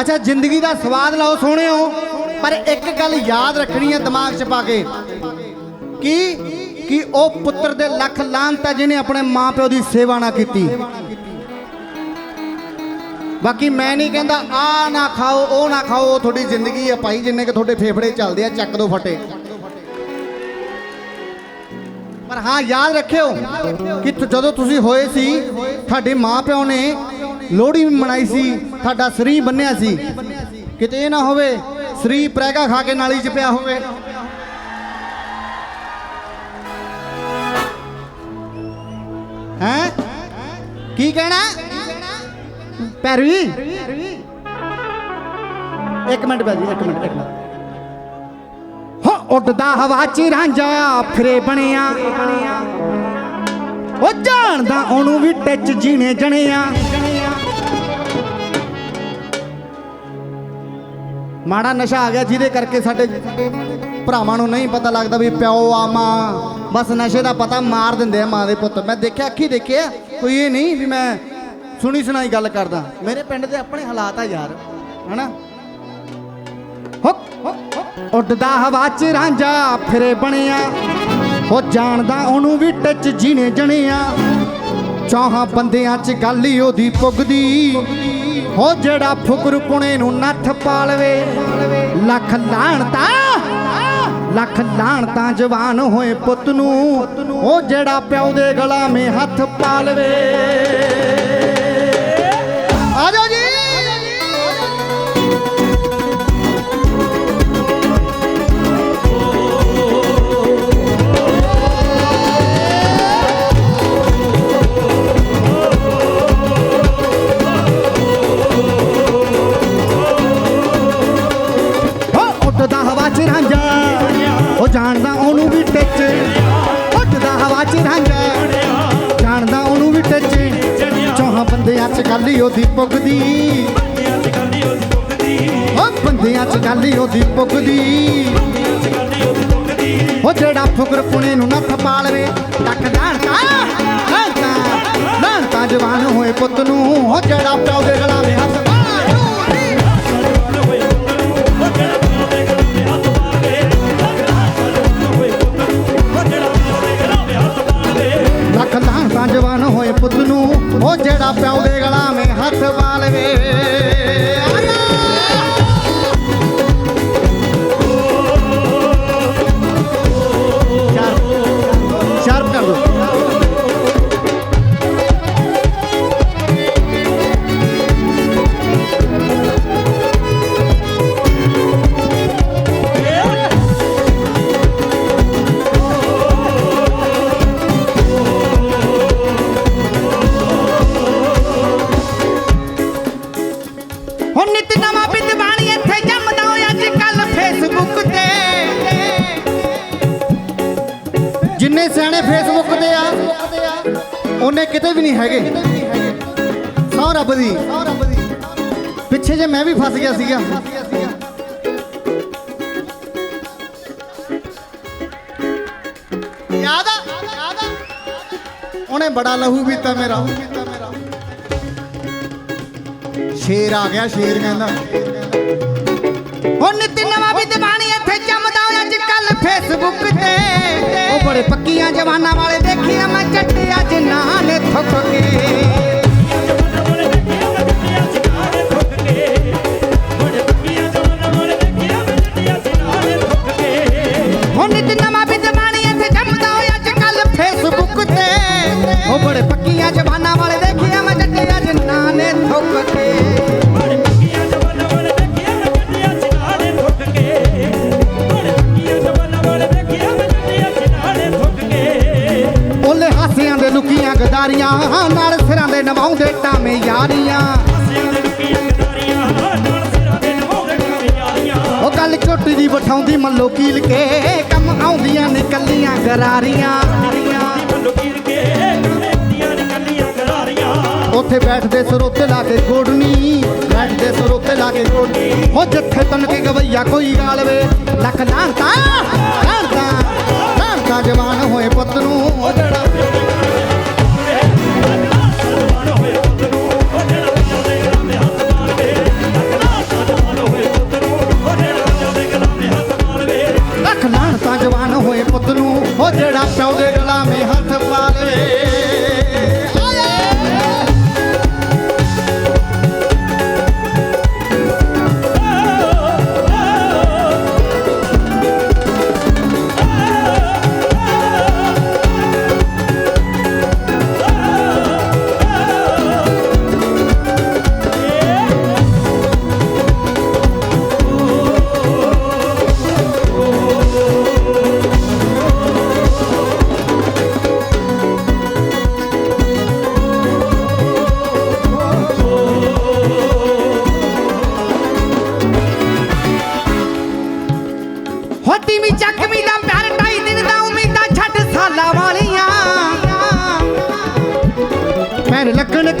ਅੱਛਾ, ਜ਼ਿੰਦਗੀ ਦਾ ਸਵਾਦ ਲਓ ਸੋਹਣਿਓ ਪਰ ਇੱਕ ਗੱਲ ਯਾਦ ਰੱਖਣੀ ਹੈ ਦਿਮਾਗ 'ਚ ਪਾ ਕੇ। ਕਿ? ਕਿ ਉਹ ਪੁੱਤਰ ਦੇ ਲੱਖ ਲਾਂਤ ਹੈ ਜਿਹਨੇ ਆਪਣੇ ਮਾਪਿਓ ਦੀ ਸੇਵਾ ਨਾ ਕੀਤੀ। ਬਾਕੀ ਮੈਂ ਨਹੀਂ ਕਹਿੰਦਾ ਆ ਨਾ ਖਾਓ, ਉਹ ਨਾ ਖਾਓ, ਉਹ ਤੁਹਾਡੀ ਜ਼ਿੰਦਗੀ ਹੈ ਭਾਈ, ਜਿੰਨੇ ਕਿ ਤੁਹਾਡੇ ਫੇਫੜੇ ਚੱਲਦੇ ਆ, ਚੱਕ ਦੋ ਫਟੇ। ਪਰ ਹਾਂ, ਯਾਦ ਰੱਖਿਓ ਕਿ ਜਦੋਂ ਤੁਸੀਂ ਹੋਏ ਸੀ, ਤੁਹਾਡੇ ਮਾਪਿਓ ਨੇ ਲੋਹੜੀ ਮਨਾਈ ਸੀ। ਸਾਡਾ ਸਰੀ ਬੰਨਿਆ ਸੀ। ਕਿਤੇ ਇਹ ਨਾ ਹੋਵੇ, ਸਰੀ ਪ੍ਰੈਗਾ ਖਾ ਕੇ ਨਾਲੀ 'ਚ ਪਿਆ ਹੋਵੇ। ਹੈ? ਕੀ ਕਹਿਣਾ? ਪੈਰਵੀ? ਇੱਕ ਮਿੰਟ ਬਾਜੀ ਇੱਕ ਮਿੰਟ ਇੱਕ ਮਿੰਟ। ਹੋ, ਉੱਡਦਾ ਹਵਾ 'ਚ ਰਾਂਝਾ ਫਿਰੇ ਬਣਿਆ। ਉਹ ਜਾਣਦਾ ਉਹਨੂੰ ਵੀ ਟੱਚ ਜੀਣੇ ਜਣਿਆ। ਮਾੜਾ ਨਸ਼ਾ ਆ ਗਿਆ ਜਿਹਦੇ ਕਰਕੇ ਸਾਡੇ ਭਰਾਵਾਂ ਨੂੰ ਨਹੀਂ ਪਤਾ ਲੱਗਦਾ ਵੀ ਪਿਓ ਆ, ਮਾਂ। ਬਸ ਨਸ਼ੇ ਦਾ ਪਤਾ ਮਾਰ ਦਿੰਦੇ ਆ ਮਾਂ ਦੇ ਪੁੱਤ। ਮੈਂ ਦੇਖਿਆ, ਅੱਖੀ ਦੇਖਿਆ, ਕੋਈ ਇਹ ਨਹੀਂ ਵੀ ਮੈਂ ਸੁਣੀ ਸੁਣਾਈ ਗੱਲ ਕਰਦਾ। ਮੇਰੇ ਪਿੰਡ ਦੇ ਆਪਣੇ ਹਾਲਾਤ ਆ ਯਾਰ, ਹਨਾ? ਹੋ ਉੱਡਦਾ ਹਵਾ 'ਚ ਰਾਂਝਾ ਫਿਰੇ ਬਣਿਆ। ਉਹ ਜਾਣਦਾ ਉਹਨੂੰ ਵੀ ਟੱਚ ਜੀਣੇ ਜਣਿਆ। ਚਾਹਾਂ ਬੰਦਿਆਂ 'ਚ ਗੱਲ ਹੀ ਉਹਦੀ ਪੁੱਗਦੀ। ਹੋ ਜਿਹੜਾ ਫੁਕਰ ਪੁਣੇ ਨੂੰ ਨੱਥ ਪਾਲਵੇ, ਲੱਖ ਲਾਣਤਾ ਲੱਖ ਲਾਣਤਾ ਜਵਾਨ ਹੋਏ ਪੁੱਤ ਨੂੰ, ਉਹ ਜਿਹੜਾ ਪਿਓ ਦੇ ਮੇ ਹੱਥ ਪਾਲਵੇ। ਜਾਣਦਾ ਉਹਨੂੰ ਵੀ ਟੱਚ। ਉੱਡਦਾ ਹਵਾ 'ਚ ਰਾਂਝਾ ਜਾਣਦਾ ਉਹਨੂੰ ਵੀ ਟੱਚ। ਚੌਹਾਂ ਬੰਦਿਆਂ 'ਚ ਗੱਲ ਹੀ ਉਹਦੀ ਪੁੱਗਦੀ। ਉਹ ਬੰਦਿਆਂ 'ਚ ਗੱਲ ਹੀ ਉਹਦੀ ਪੁੱਗਦੀ। ਉਹ ਜਿਹੜਾ ਫੁਕਰ ਪੁਣੇ ਨੂੰ ਨੱਥ ਪਾਲਵੇ, ਟੱਕ ਜਾਣਦਾ ਜਾਣਦਾ ਜਾਣਦਾ ਜਵਾਨ ਹੋਏ ਪੁੱਤ ਨੂੰ। ਉਹ ਜਿਹੜਾ ਪਿਓ ਦੇ ਉਹ ਜਿਹੜਾ ਪਿਓ ਦੇ ਗਲਾਵੇਂ ਹੱਥ ਵਾਲਵੇ। ਜਿੰਨੇ ਸਿਆਣੇ ਫੇਸਬੁੱਕ ਤੇ ਆ, ਉਹਨੇ ਕਿਤੇ ਵੀ ਨਹੀਂ ਹੈਗੇ। ਸੌ ਰੱਬ ਦੀ। ਪਿੱਛੇ ਜੇ ਮੈਂ ਵੀ ਫਸ ਗਿਆ ਸੀਗਾ। ਯਾਦ ਆ? ਉਹਨੇ ਬੜਾ ਲਹੂ ਪੀਤਾ ਮੇਰਾ। ਸ਼ੇਰ ਆ ਗਿਆ, ਸ਼ੇਰ ਕਹਿੰਦਾ। ਹੁਣ ਨਿਤ ਨਵਾਂ ਵੀ ਦੀਵਾਨੀ ਇੱਥੇ ਜੰਮਦਾ ਪੱਕੀਆਂ ਜਵਾਨਾਂ ਵਾਲੇ ਦੇਖਿਆ ਮੈਂ ਬਿਠਾਉਂਦੀ ਮੱਲੋ ਕੀਲ ਕੇ, ਕੰਮ ਆਉਂਦੀਆਂ ਨਿਕਲੀਆਂ ਗਰਾਰੀਆਂ। ਉੱਥੇ ਬੈਠਦੇ ਸਰੋਤੇ ਲਾ ਕੇ ਗੋੜਨੀ ਬੈਠਦੇ ਸਰੋਤੇ ਲਾ ਕੇ ਗੋੜਨੀ ਉਹ ਜਿੱਥੇ ਤਨ ਕੇ ਗਵਈਆ ਕੋਈ ਗਾਲਵੇ ਲੱਖ ਲਾਂਤਾ ਲਾਂਤਾ ਲਾਂਤਾ ਜਵਾਨ ਹੋਏ ਪੁੱਤ ਨੂੰ। ਉਹ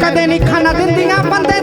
ਕਦੇ ਨਹੀਂ ਖਾਣਾ ਦਿੰਦੀਆਂ ਬੰਦੇ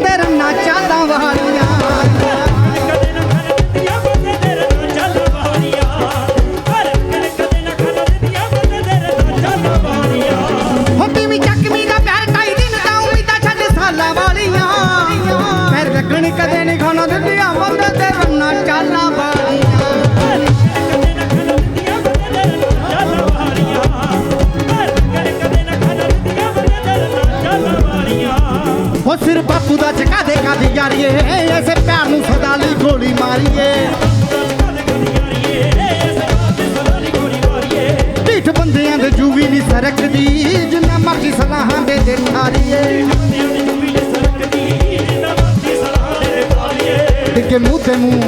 ਗੋਲੀ ਮਾਰੀਏ। ਢੀਠ ਬੰਦਿਆਂ ਦੇ ਜੂਵੀ ਨਹੀਂ ਸਰਕਦੀ, ਜਿੰਨਾ ਮਰਜ਼ੀ ਸਲਾਹਾਂ ਦੇ ਦੇ ਠਾਰੀਏ। ਡਿੱਗੇ ਮੂੰਹ ਤੇ ਮੂੰਹ,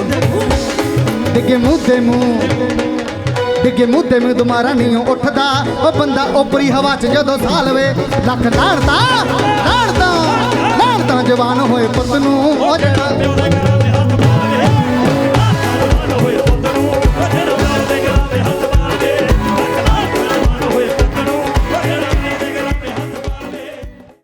ਡਿੱਗੇ ਮੂੰਹ ਤੇ ਮੂੰਹ, ਡਿੱਗੇ ਮੂੰਹ ਤੇ ਮੂੰਹ ਦੁਮਾਰਾ ਨਹੀਂ ਉੱਠਦਾ। ਉਹ ਬੰਦਾ ਉਪਰੀ ਹਵਾ 'ਚ ਜਦੋਂ ਸਾਹ ਲਵੇ ਲੱਖ ਲਾੜਦਾ ਲਾੜਦਾ ਲਾੜਦਾ ਜਵਾਨ ਹੋਏ ਪੁੱਤ ਨੂੰ। ਉਹ ਜਿਹੜਾ